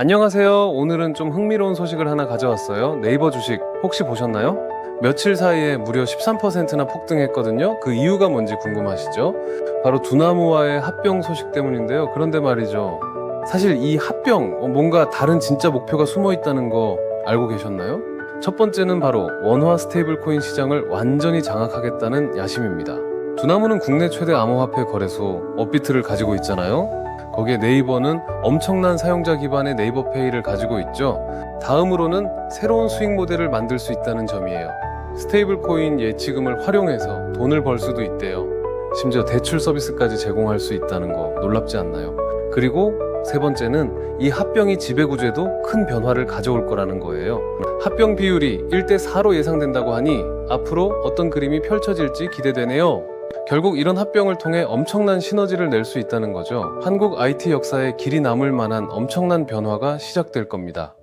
안녕하세요. 오늘은 좀 흥미로운 소식을 하나 가져왔어요. 네이버 주식 혹시 보셨나요? 며칠 사이에 무려 13%나 폭등했거든요. 그 이유가 뭔지 궁금하시죠? 바로 두나무와의 합병 소식 때문인데요. 그런데 말이죠. 사실 이 합병, 어, 뭔가 다른 진짜 목표가 숨어 있다는 거 알고 계셨나요? 첫 번째는 바로 원화 스테이블 코인 시장을 완전히 장악하겠다는 야심입니다. 두나무는 국내 최대 암호화폐 거래소 업비트를 가지고 있잖아요. 거기에 네이버는 엄청난 사용자 기반의 네이버 페이를 가지고 있죠. 다음으로는 새로운 수익 모델을 만들 수 있다는 점이에요. 스테이블 코인 예치금을 활용해서 돈을 벌 수도 있대요. 심지어 대출 서비스까지 제공할 수 있다는 거 놀랍지 않나요? 그리고 세 번째는 이 합병이 지배구조에도 큰 변화를 가져올 거라는 거예요. 합병 비율이 1대4로 예상된다고 하니 앞으로 어떤 그림이 펼쳐질지 기대되네요. 결국 이런 합병을 통해 엄청난 시너지를 낼 수 있다는 거죠. 한국 IT 역사에 길이 남을 만한 엄청난 변화가 시작될 겁니다.